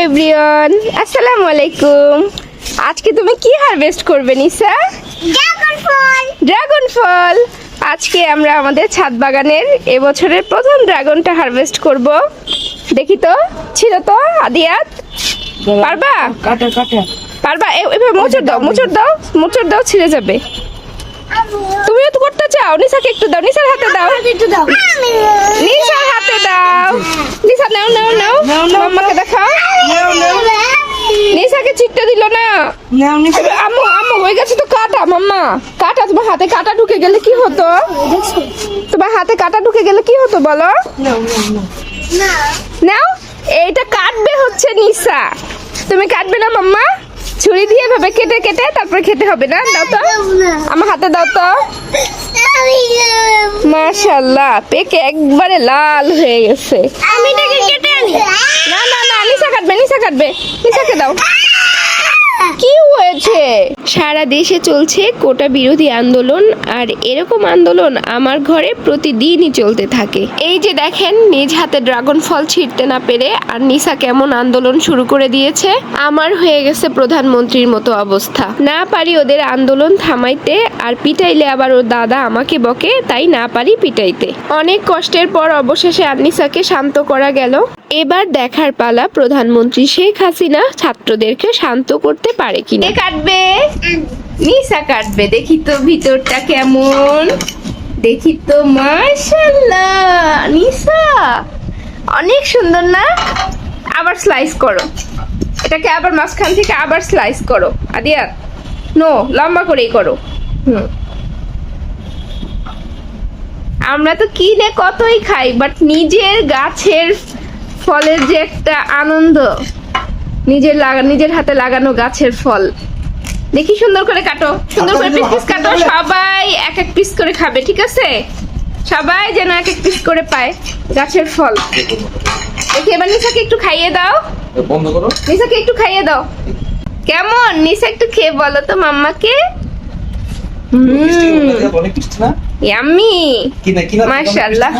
Everyone আসসালামু আলাইকুম। আজকে তুমি কি হারভেস্ট করবে নিসা? ড্রাগন ফল। ড্রাগন ফল। আজকে আমরা আমাদের ছাদ বাগানের এবছরের প্রথম ড্রাগনটা হারভেস্ট করব। দেখি তো ছিল তো আদিয়াত? পারবা? কাটা কাটা। পারবা? এ- এভাবে মোচড় দাও মোচড় দাও মোচড় দাও ছিঁড়ে যাবে। তুমিও তো করতে চাও নিসাকে একটু দাও নিসার হাতে দাও। একটু দাও আমি নিসার হাতে দাও নিসা নাও নাও নাও নাও, নাও, মাম্মাকে দেখাও নাও নাও নিসাকে চিটতে দিল না। আম্মু আম্মু হয়ে গেছে তো কাটা মাম্মা। কাটা তোমার হাতে কাটা ঢুকে গেলে কি হতো? তোমার হাতে কাটা ঢুকে গেলে কি হতো বলো? নাও এইটা কাটবে হচ্ছে নিসা। তুমি কাটবে না মাম্মা? ছুরি দিয়ে ভাবে কেটে কেটে তারপরে খেতে হবে না? দাও তো। আমার হাতে দাও তো। আমি মাশাল্লাহ পেকে একবারে লাল হয়ে গেছে। আমি এটাকে কেটে আনি। না না না নিশা কাটবে নিশা কাটবে। নিশাকে দাও। হয়েছে? সারা দেশে চলছে কোটা বিরোধী আন্দোলন, আর এরকম আন্দোলন আমার ঘরে প্রতিদিনই চলতে থাকে। এই যে দেখেন, নিজ হাতে ড্রাগন ফল ছিঁড়তে না পেরে, আর নিশা কেমন আন্দোলন শুরু করে দিয়েছে? আমার হয়ে গেছে প্রধানমন্ত্রীর মতো অবস্থা। না পারি ওদের আন্দোলন থামাইতে, আর পিটাইলে আবার ওর দাদা আমাকে বকে, তাই না পারি পিটাইতে। অনেক কষ্টের পর অবশেষে আর আনিসাকে শান্ত করা গেল। এবার দেখার পালা প্রধানমন্ত্রী শেখ হাসিনা ছাত্রদেরকে শান্ত করতে পারে কিনা? কাটবে? নিসা কাটবে। দেখি তো ভিতরটা কেমন। দেখি তো মাশাল্লাহ নিসা, অনেক সুন্দর না? আবার স্লাইস করো। এটাকে আবার মাঝখান থেকে আবার স্লাইস করো। আদিয়া নো লম্বা করেই করো। হুম। আমরা তো কিনে কতই খাই বাট নিজের গাছের ফলের যে একটা আনন্দ নিজের লাগা নিজের হাতে লাগানো গাছের ফল। দেখি সুন্দর করে কাটো। সুন্দর করে পিস পিস কাটো। সবাই এক এক পিস করে খাবে ঠিক আছে? সবাই যেন এক এক পিস করে পায় গাছের ফল। দেখি এবার নিশাকে একটু খাইয়ে দাও। বন্ধ করো। নিশাকে একটু খাইয়ে দাও। কেমন? নিশা একটু খেয়ে বলো তো মাম্মাকে। হুম। ইয়াম্মি মাশাআল্লাহ।